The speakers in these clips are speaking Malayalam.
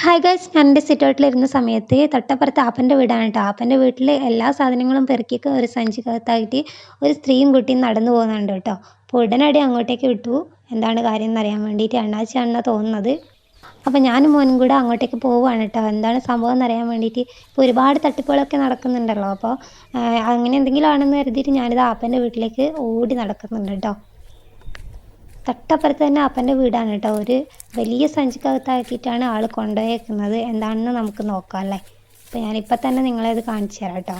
ഹായ് ഗൈസ് ഞാൻ എന്റെ സിറ്റൗട്ടിലിരുന്ന സമയത്ത് തൊട്ടപ്പുറത്ത് ആപ്പന്റെ വീടാണ് കേട്ടോ ആപ്പന്റെ വീട്ടിൽ എല്ലാ സാധനങ്ങളും പെറുക്കിയൊക്കെ ഒരു സഞ്ചിക്കകത്തായിട്ട് ഒരു സ്ത്രീയും കുട്ടിയും നടന്നു പോകുന്നുണ്ട് കേട്ടോ അപ്പോൾ ഉടനടി അങ്ങോട്ടേക്ക് വിട്ടു. എന്താണ് കാര്യം എന്നറിയാൻ വേണ്ടിയിട്ട് അണ്ണാച്ചിയാണെന്നാണ് തോന്നുന്നത്. അപ്പോൾ ഞാനും മോനും കൂടെ അങ്ങോട്ടേക്ക് പോവുകയാണ് കേട്ടോ എന്താണ് സംഭവം എന്നറിയാൻ വേണ്ടിയിട്ട് ഇപ്പോൾ ഒരുപാട് തട്ടിപ്പുകളൊക്കെ നടക്കുന്നുണ്ടല്ലോ. അപ്പോൾ അങ്ങനെ എന്തെങ്കിലും ആണെന്ന് കരുതിയിട്ട് ഞാനിത് ആപ്പന്റെ വീട്ടിലേക്ക് ഓടി നടക്കുന്നുണ്ട് കേട്ടോ തൊട്ടപ്പുറത്ത് തന്നെ അപ്പന്റെ വീടാണ് കേട്ടോ. ഒരു വലിയ സഞ്ചിക്കകത്താക്കിയിട്ടാണ് ആൾ കൊണ്ടുപോയേക്കുന്നത്. എന്താണെന്ന് നമുക്ക് നോക്കാം അല്ലേ? അപ്പോൾ ഞാനിപ്പോൾ തന്നെ നിങ്ങളെ ഇത് കാണിച്ചു തരാം കേട്ടോ.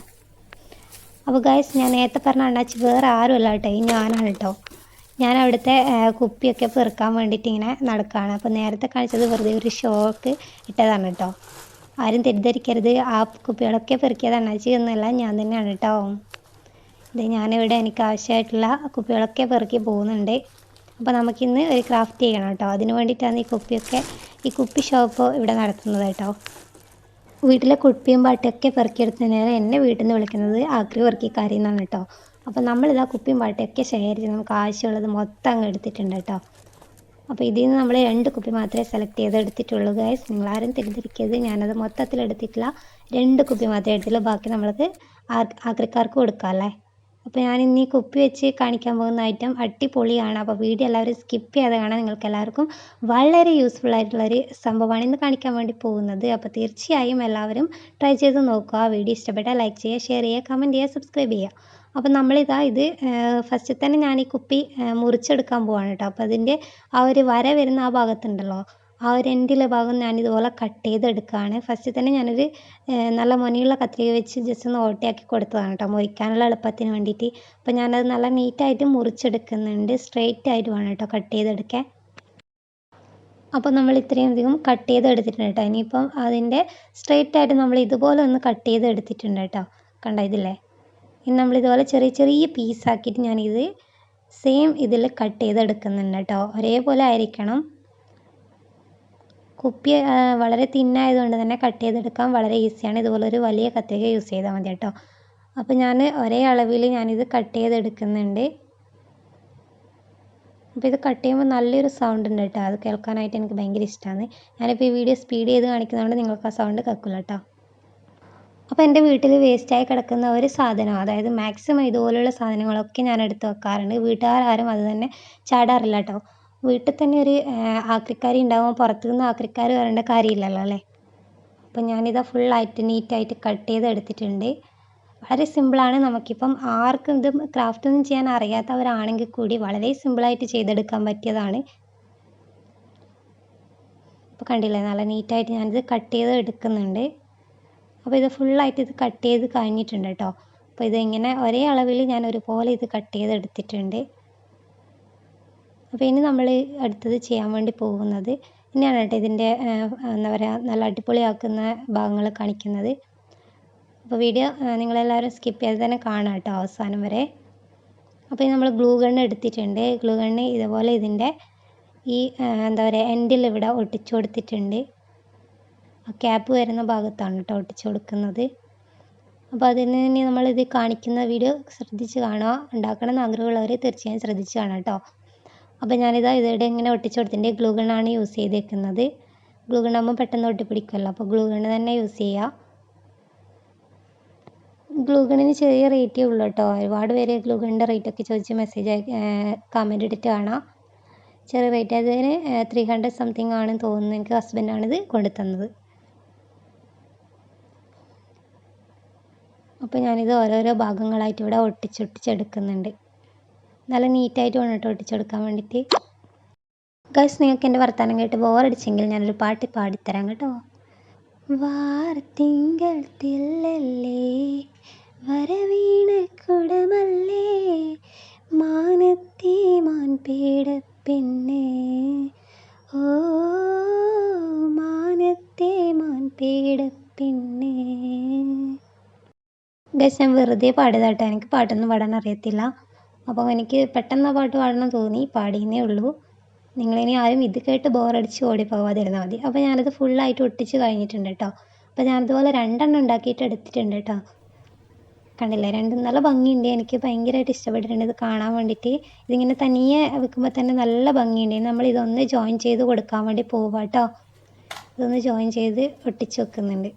അപ്പോൾ ഗൈസ് ഞാൻ നേരത്തെ പറഞ്ഞ അണ്ണാച്ചി വേറെ ആരുമല്ല കേട്ടോ. ഈ ഞാനാണ് കേട്ടോ. ഞാൻ അവിടുത്തെ കുപ്പിയൊക്കെ പെറുക്കാൻ വേണ്ടിയിട്ട് ഇങ്ങനെ നടക്കുകയാണ് അപ്പോൾ നേരത്തെ കാണിച്ചത് വെറുതെ ഒരു ഷോക്ക് ഇട്ടതാണ് കേട്ടോ. ആരും തെറ്റിദ്ധരിക്കരുത്. ആ കുപ്പികളൊക്കെ പെറുക്കിയത് അണ്ണാച്ചി എന്നല്ല ഞാൻ തന്നെയാണ് കേട്ടോ. ഇത് ഞാനിവിടെ എനിക്ക് ആവശ്യമായിട്ടുള്ള കുപ്പികളൊക്കെ പെറുക്കി പോകുന്നുണ്ട്. അപ്പോൾ നമുക്കിന്ന് ഒരു ക്രാഫ്റ്റ് ചെയ്യണം കേട്ടോ. അതിന് വേണ്ടിയിട്ടാണ് ഈ കുപ്പിയൊക്കെ ഈ കുപ്പി ഷോപ്പ് ഇവിടെ നടത്തുന്നത് കേട്ടോ. വീട്ടിലെ കുപ്പിയും പാട്ടൊക്കെ നേരെ എന്നെ വീട്ടിൽ നിന്ന് വിളിക്കുന്നത് ആക്രി വർക്കിക്കാരി എന്നാണ് കേട്ടോ. അപ്പോൾ നമ്മളിതാ കുപ്പിയും പാട്ടൊക്കെ ശേഖരിച്ച് നമുക്ക് ആവശ്യമുള്ളത് മൊത്തം അങ്ങ് എടുത്തിട്ടുണ്ട് കേട്ടോ. അപ്പോൾ ഇതിൽ നിന്ന് നമ്മൾ രണ്ട് കുപ്പി മാത്രമേ സെലക്ട് ചെയ്ത് എടുത്തിട്ടുള്ളൂ ഗൈസ് നിങ്ങളാരും തിരിഞ്ഞിരിക്കരുത് ഞാനത് മൊത്തത്തിൽ എടുത്തിട്ടില്ല. രണ്ട് കുപ്പി മാത്രമേ എടുത്തുള്ളൂ ബാക്കി നമ്മൾക്ക് ആക്രിക്കാർക്ക് കൊടുക്കാം അല്ലേ? അപ്പോൾ ഞാൻ ഇന്ന് ഈ കുപ്പി വെച്ച് കാണിക്കാൻ പോകുന്ന ഐറ്റം അടിപൊളിയാണ്. അപ്പോൾ വീഡിയോ എല്ലാവരും സ്കിപ്പ് ചെയ്യാതെ കാണാൻ നിങ്ങൾക്ക് എല്ലാവർക്കും വളരെ യൂസ്ഫുൾ ആയിട്ടുള്ളൊരു സംഭവമാണ് ഇന്ന് കാണിക്കാൻ വേണ്ടി പോകുന്നത്. അപ്പോൾ തീർച്ചയായും എല്ലാവരും ട്രൈ ചെയ്ത് നോക്കുക. വീഡിയോ ഇഷ്ടപ്പെട്ടാൽ ലൈക്ക് ചെയ്യുക ഷെയർ ചെയ്യുക കമന്റ് ചെയ്യുക സബ്സ്ക്രൈബ് ചെയ്യുക. അപ്പോൾ നമ്മളിതാ ഇത് ഫസ്റ്റ് തന്നെ ഞാൻ ഈ കുപ്പി മുറിച്ചെടുക്കാൻ പോവാണ് കേട്ടോ. അപ്പോൾ അതിന്റെ ആ ഒരു വര വരുന്ന ആ ഭാഗത്തുണ്ടല്ലോ. ആ ഒരു എൻഡിലെ ഭാഗം ഞാൻ ഇതുപോലെ കട്ട് ചെയ്തെടുക്കുകയാണ്. ഫസ്റ്റ് തന്നെ ഞാനൊരു നല്ല മുനയുള്ള കത്രിക വെച്ച് ജസ്റ്റ് ഒന്ന് ഓട്ടയാക്കി കൊടുത്തതാണ് കേട്ടോ മുറിക്കാനുള്ള എളുപ്പത്തിന് വേണ്ടിയിട്ട്. അപ്പോൾ ഞാനത് നല്ല നീറ്റായിട്ട് മുറിച്ചെടുക്കുന്നുണ്ട്. സ്ട്രെയിറ്റ് ആയിട്ട് വേണം കേട്ടോ കട്ട് ചെയ്തെടുക്കാൻ. അപ്പോൾ നമ്മൾ ഇത്രയും അധികം കട്ട് ചെയ്ത് എടുത്തിട്ടുണ്ട് കേട്ടോ ഇനിയിപ്പം അതിന്റെ സ്ട്രെയിറ്റ് ആയിട്ട് നമ്മൾ ഇതുപോലെ ഒന്ന് കട്ട് ചെയ്ത് എടുത്തിട്ടുണ്ട് കേട്ടോ കണ്ടോ ഇതില്ലേ? ഇനി നമ്മൾ ഇതുപോലെ ചെറിയ ചെറിയ പീസാക്കിയിട്ട് ഞാനിത് സെയിം ഇതിൽ കട്ട് ചെയ്തെടുക്കുന്നുണ്ട് കേട്ടോ ഒരേപോലെ ആയിരിക്കണം. കുപ്പി വളരെ തിന്നായതുകൊണ്ട് തന്നെ കട്ട് ചെയ്തെടുക്കാൻ വളരെ ഈസിയാണ്. ഇതുപോലെ ഒരു വലിയ കത്രിക യൂസ് ചെയ്താൽ മതി കേട്ടോ. അപ്പോൾ ഞാൻ ഒരേ അളവിൽ ഞാനിത് കട്ട് ചെയ്തെടുക്കുന്നുണ്ട്. അപ്പോൾ ഇത് കട്ട് ചെയ്യുമ്പോൾ നല്ലൊരു സൗണ്ട് ഉണ്ട് കേട്ടോ. അത് കേൾക്കാനായിട്ട് എനിക്ക് ഭയങ്കര ഇഷ്ടമാണ് ഞാനിപ്പോൾ ഈ വീഡിയോ സ്പീഡ് ചെയ്ത് കാണിക്കുന്നതുകൊണ്ട് നിങ്ങൾക്ക് ആ സൗണ്ട് കേൾക്കില്ല കേട്ടോ. അപ്പോൾ എന്റെ വീട്ടിൽ വേസ്റ്റായി കിടക്കുന്ന ഒരു സാധനം അതായത് മാക്സിമം ഇതുപോലുള്ള സാധനങ്ങളൊക്കെ ഞാൻ എടുത്ത് വെക്കാറുണ്ട്. വീട്ടുകാരും അത് തന്നെ ചാടാറില്ല കേട്ടോ. വീട്ടിൽ തന്നെ ഒരു ആക്രിക്കാരി ഉണ്ടാകുമ്പോൾ പുറത്തു നിന്ന് ആക്രിക്കാർ വരേണ്ട കാര്യമില്ലല്ലോ അല്ലേ? അപ്പം ഫുൾ ആയിട്ട് നീറ്റായിട്ട് കട്ട് ചെയ്ത് എടുത്തിട്ടുണ്ട്. വളരെ സിമ്പിളാണ് നമുക്കിപ്പം ആർക്കും ഇത് ക്രാഫ്റ്റ് ഒന്നും ചെയ്യാൻ അറിയാത്തവരാണെങ്കിൽ കൂടി വളരെ സിമ്പിളായിട്ട് ചെയ്തെടുക്കാൻ പറ്റിയതാണ്. ഇപ്പോൾ കണ്ടില്ലേ നല്ല നീറ്റായിട്ട് ഞാനിത് കട്ട് ചെയ്ത് എടുക്കുന്നുണ്ട്. അപ്പോൾ ഇത് ഫുള്ളായിട്ട് ഇത് കട്ട് ചെയ്ത് കഴിഞ്ഞിട്ടുണ്ട് കേട്ടോ അപ്പോൾ ഇതിങ്ങനെ ഒരേ അളവിൽ ഞാൻ ഒരുപോലെ ഇത് കട്ട് ചെയ്ത് എടുത്തിട്ടുണ്ട്. അപ്പോൾ ഇനി നമ്മൾ അടുത്തത് ചെയ്യാൻ വേണ്ടി പോകുന്നത് ഇനിയാണ് കേട്ടോ ഇതിന്റെ എന്താ പറയുക നല്ല അടിപൊളിയാക്കുന്ന ഭാഗങ്ങൾ കാണിക്കുന്നത്. അപ്പോൾ വീഡിയോ നിങ്ങളെല്ലാവരും സ്കിപ്പ് ചെയ്ത് തന്നെ കാണാം കേട്ടോ അവസാനം വരെ. അപ്പോൾ നമ്മൾ ഗ്ലൂ ഗണ്ണ് എടുത്തിട്ടുണ്ട്. ഗ്ലൂ ഗണ്ണ് ഇതുപോലെ ഇതിന്റെ ഈ എന്താ പറയുക എൻഡിൽ ഇവിടെ ഒട്ടിച്ചു കൊടുത്തിട്ടുണ്ട്. ക്യാപ്പ് വരുന്ന ഭാഗത്താണ് കേട്ടോ ഒട്ടിച്ചു കൊടുക്കുന്നത്. അപ്പോൾ അതിന് ഇനി നമ്മളിത് കാണിക്കുന്ന വീഡിയോ ശ്രദ്ധിച്ച് കാണുക. ഉണ്ടാക്കണമെന്ന് ആഗ്രഹമുള്ളവർ തീർച്ചയായും ശ്രദ്ധിച്ച് കാണാം കേട്ടോ. അപ്പോൾ ഞാനിതാ ഇതിവിടെ ഇങ്ങനെ ഒട്ടിച്ചു കൊടുത്തിന്റെ ഗ്ലൂ യൂസ് ചെയ്തേക്കുന്നത്. ഗ്ലൂ ഗണ്ണാകുമ്പോൾ പെട്ടെന്ന് ഒട്ടിപ്പിടിക്കുമല്ലോ അപ്പോൾ ഗ്ലൂ ഗണ്ണ് തന്നെ യൂസ് ചെയ്യുക ഗ്ലൂ ഗണ്ണിന് ചെറിയ റേറ്റേ ഉള്ളൂ കേട്ടോ. ഒരുപാട് പേര് ഗ്ലൂ ഗണ്ണിന്റെ റേറ്റ് ഒക്കെ ചോദിച്ച് മെസ്സേജ് കമന്റ് ഇട്ടിട്ട് കാണാം. ചെറിയ റേറ്റ് അതിന് ത്രീ ഹൺഡ്രഡ് സംതിങ് ആണെന്ന് തോന്നുന്നു എനിക്ക് ഹസ്ബൻഡാണിത് കൊണ്ടുത്തന്നത് അപ്പോൾ ഞാനിത് ഓരോരോ ഭാഗങ്ങളായിട്ട് ഇവിടെ ഒട്ടിച്ചൊട്ടിച്ചെടുക്കുന്നുണ്ട് നല്ല നീറ്റായിട്ട് വേണം കേട്ടോ ഒട്ടിച്ചെടുക്കാൻ വേണ്ടിയിട്ട്. ഗൈസ് നിങ്ങൾക്ക് എന്റെ വർത്തമാനം കേട്ട് ബോറടിച്ചെങ്കിൽ ഞാനൊരു പാട്ട് പാടിത്തരാം കേട്ടോ. വാർത്തിങ്കൾ തില്ലല്ലേ വരവീണ കുടമല്ലേ മാനത്തി മാൻപേട പെണ്ണ് ഓ ഗൈസ് ഞാൻ വെറുതെ പാടിയതാട്ടോ. എനിക്ക് പാട്ടൊന്നും പാടാൻ അറിയത്തില്ല അപ്പോൾ എനിക്ക് പെട്ടെന്ന് ആ പാട്ട് പാടണം തോന്നി പാടിയെന്നേ ഉള്ളൂ. നിങ്ങളിനി ആരും ഇത് കേട്ട് ബോറടിച്ച് ഓടിപ്പോകാതിരുന്നാൽ മതി. അപ്പോൾ ഞാനത് ഫുള്ളായിട്ട് ഒട്ടിച്ച് കഴിഞ്ഞിട്ടുണ്ട് കേട്ടോ അപ്പോൾ ഞാനതുപോലെ രണ്ടെണ്ണം ഉണ്ടാക്കിയിട്ട് എടുത്തിട്ടുണ്ട് കേട്ടോ കണ്ടില്ലേ? രണ്ടും നല്ല ഭംഗിയുണ്ട്. എനിക്ക് ഭയങ്കരമായിട്ട് ഇഷ്ടപ്പെട്ടിട്ടുണ്ട്. ഇത് കാണാൻ വേണ്ടിയിട്ട്. ഇതിങ്ങനെ തനിയെ വെക്കുമ്പോൾ തന്നെ നല്ല ഭംഗിയുണ്ട്. നമ്മൾ ഇതൊന്ന് ജോയിൻ ചെയ്ത് കൊടുക്കാൻ വേണ്ടി പോവാട്ടോ ഇതൊന്ന് ജോയിൻ ചെയ്ത് ഒട്ടിച്ച് വെക്കുന്നുണ്ട്.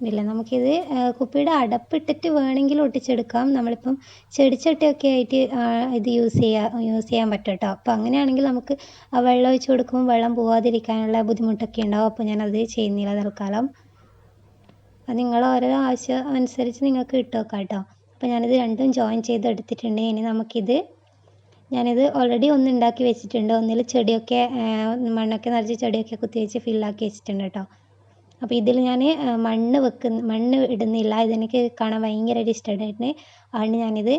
ഇല്ല നമുക്കിത് കുപ്പിയുടെ അടപ്പിട്ടിട്ട് വേണമെങ്കിൽ ഒട്ടിച്ചെടുക്കാം. നമ്മളിപ്പം ചെടിച്ചട്ടിയൊക്കെ ആയിട്ട് ഇത് യൂസ് ചെയ്യാം യൂസ് ചെയ്യാൻ പറ്റും കേട്ടോ അപ്പോൾ അങ്ങനെയാണെങ്കിൽ നമുക്ക് വെള്ളം ഒഴിച്ച് കൊടുക്കുമ്പോൾ വെള്ളം പോവാതിരിക്കാനുള്ള ബുദ്ധിമുട്ടൊക്കെ ഉണ്ടാവും. അപ്പോൾ ഞാനത് ചെയ്യുന്നില്ല തൽക്കാലം. അത് നിങ്ങൾ ഓരോ ആവശ്യം അനുസരിച്ച് നിങ്ങൾക്ക് ഇട്ട് വെക്കാം കേട്ടോ അപ്പോൾ ഞാനിത് രണ്ടും ജോയിൻ ചെയ്ത് എടുത്തിട്ടുണ്ട് ഇനി നമുക്കിത് ഞാനിത് ഓൾറെഡി ഒന്ന് ഉണ്ടാക്കി വെച്ചിട്ടുണ്ട്. ഒന്നിൽ ചെടിയൊക്കെ മണ്ണൊക്കെ നിറച്ച് ചെടിയൊക്കെ കുത്തി കുത്തിവെച്ച് ഫില്ലാക്കി വെച്ചിട്ടുണ്ട് കേട്ടോ അപ്പോൾ ഇതിൽ ഞാൻ മണ്ണ് വെക്കുന്ന മണ്ണ് ഇടുന്നില്ല. ഇതെനിക്ക് കാണാൻ ഭയങ്കരമായിട്ട് ഇഷ്ടമായിട്ടുണ്ട് അതുകൊണ്ട് ഞാനിത്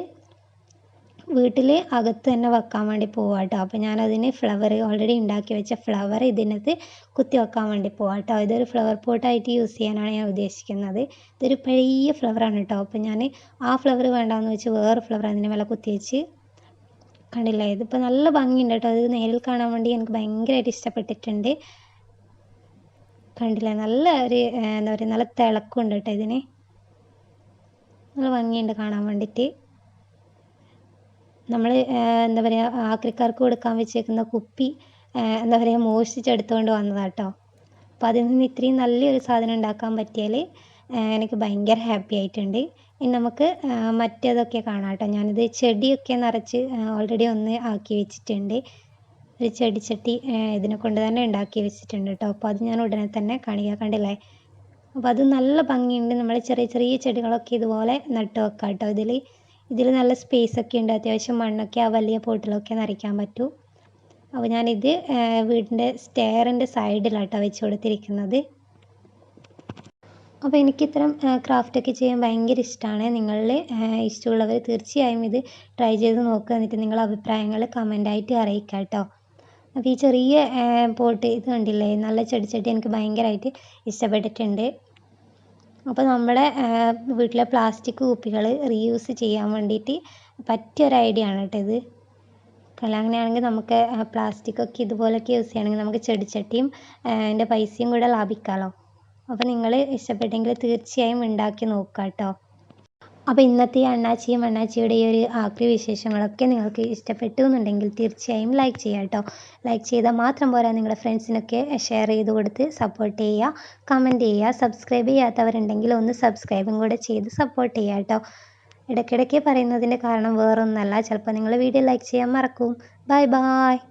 വീട്ടിൽ അകത്ത് തന്നെ വെക്കാൻ വേണ്ടി പോവാം കേട്ടോ അപ്പോൾ ഞാനതിന് ഫ്ലവർ ഓൾറെഡി ഉണ്ടാക്കി വെച്ച ഫ്ലവർ ഇതിനകത്ത് കുത്തി വെക്കാൻ വേണ്ടി പോവാം കേട്ടോ ഇതൊരു ഫ്ലവർ പോട്ടായിട്ട് യൂസ് ചെയ്യാനാണ് ഞാൻ ഉദ്ദേശിക്കുന്നത്. ഇതൊരു പഴയ ഫ്ലവറാണ് കേട്ടോ അപ്പോൾ ഞാൻ ആ ഫ്ലവർ വേണ്ടാന്ന് വെച്ച് വേറെ ഫ്ലവർ അതിന് മേലെ കുത്തി വെച്ച് കണ്ടില്ലേ? ഇതിപ്പോൾ നല്ല ഭംഗിയുണ്ട് കേട്ടോ ഇത് നേരിൽ കാണാൻ വേണ്ടി എനിക്ക് ഭയങ്കരമായിട്ട് ഇഷ്ടപ്പെട്ടിട്ടുണ്ട്. കണ്ടില്ലേ? നല്ല ഒരു എന്താ പറയുക നല്ല തിളക്കമുണ്ട് കേട്ടോ ഇതിന്. നല്ല ഭംഗിയുണ്ട് കാണാൻ വേണ്ടിയിട്ട്. നമ്മൾ എന്താ പറയുക ആക്രിക്കാർക്ക് കൊടുക്കാൻ വെച്ചേക്കുന്ന കുപ്പി എന്താ പറയുക മോഷ്ടിച്ചെടുത്തുകൊണ്ട് വന്നതാട്ടോ അപ്പോൾ അതിൽ നിന്ന് ഇത്രയും നല്ലൊരു സാധനം ഉണ്ടാക്കാൻ പറ്റിയാൽ എനിക്ക് ഭയങ്കര ഹാപ്പി ആയിട്ടുണ്ട്. ഇനി നമുക്ക് മറ്റേതൊക്കെ കാണാം കേട്ടോ. ഞാനിത് ചെടിയൊക്കെ നിറച്ച് ഓൾറെഡി ഒന്ന് ആക്കി വെച്ചിട്ടുണ്ട്. ഒരു ചെടിച്ചട്ടി ഇതിനെ കൊണ്ട് തന്നെ ഉണ്ടാക്കി വെച്ചിട്ടുണ്ട് കേട്ടോ അപ്പോൾ അത് ഞാൻ ഉടനെ തന്നെ കാണിക്കാൻ കണ്ടില്ലേ? അപ്പോൾ അത് നല്ല ഭംഗിയുണ്ട്. നമ്മൾ ചെറിയ ചെറിയ ചെടികളൊക്കെ ഇതുപോലെ നട്ട് വെക്കാം കേട്ടോ ഇതിൽ ഇതിൽ നല്ല സ്പേസ് ഒക്കെ ഉണ്ട്. അത്യാവശ്യം മണ്ണൊക്കെ ആ വലിയ പോട്ടിലൊക്കെ നിറയ്ക്കാൻ പറ്റും. അപ്പോൾ ഞാനിത് വീടിന്റെ സ്റ്റെയറിന്റെ സൈഡിലാട്ടോ വെച്ച് കൊടുത്തിരിക്കുന്നത്. അപ്പോൾ എനിക്ക് ഇത്തരം ക്രാഫ്റ്റൊക്കെ ചെയ്യാൻ ഭയങ്കര ഇഷ്ടമാണ് നിങ്ങളിൽ ഇഷ്ടമുള്ളവർ തീർച്ചയായും ഇത് ട്രൈ ചെയ്ത് നോക്കുക എന്നിട്ട് നിങ്ങളുടെ അഭിപ്രായങ്ങൾ കമന്റായിട്ട് അറിയിക്കാം കേട്ടോ അപ്പോൾ ഈ ചെറിയ പോട്ട് ഇത് കണ്ടില്ലേ? നല്ല ചെടിച്ചട്ടി എനിക്ക് ഭയങ്കരമായിട്ട് ഇഷ്ടപ്പെട്ടിട്ടുണ്ട്. അപ്പോൾ നമ്മുടെ വീട്ടിലെ പ്ലാസ്റ്റിക് കുപ്പികൾ റീയൂസ് ചെയ്യാൻ വേണ്ടിയിട്ട് പറ്റിയൊരു ഐഡിയ ആണ് കേട്ടോ ഇത്. അങ്ങനെയാണെങ്കിൽ നമുക്ക് പ്ലാസ്റ്റിക് ഒക്കെ ഇതുപോലൊക്കെ യൂസ് ചെയ്യണമെങ്കിൽ നമുക്ക് ചെടിച്ചട്ടിയും അതിന്റെ പൈസയും കൂടെ ലാഭിക്കാമല്ലോ അപ്പോൾ നിങ്ങൾ ഇഷ്ടപ്പെട്ടെങ്കിൽ തീർച്ചയായും ഉണ്ടാക്കി നോക്കുക കേട്ടോ അപ്പോൾ ഇന്നത്തെ അണ്ണാച്ചിയും അണ്ണാച്ചിയുടെ ഈ ഒരു ആക്രി വിശേഷങ്ങളൊക്കെ നിങ്ങൾക്ക് ഇഷ്ടപ്പെട്ടു എന്നുണ്ടെങ്കിൽ തീർച്ചയായും ലൈക്ക് ചെയ്യുക കേട്ടോ ലൈക്ക് ചെയ്താൽ മാത്രം പോരാ നിങ്ങളുടെ ഫ്രണ്ട്സിനൊക്കെ ഷെയർ ചെയ്ത് കൊടുത്ത് സപ്പോർട്ട് ചെയ്യുക. കമന്റ് ചെയ്യുക. സബ്സ്ക്രൈബ് ചെയ്യാത്തവരുണ്ടെങ്കിൽ ഒന്ന് സബ്സ്ക്രൈബും കൂടെ ചെയ്ത് സപ്പോർട്ട് ചെയ്യുക കേട്ടോ ഇടയ്ക്കിടയ്ക്ക് പറയുന്നതിന്റെ കാരണം വേറൊന്നല്ല. ചിലപ്പോൾ നിങ്ങൾ വീഡിയോ ലൈക്ക് ചെയ്യാൻ മറക്കും. Bye bye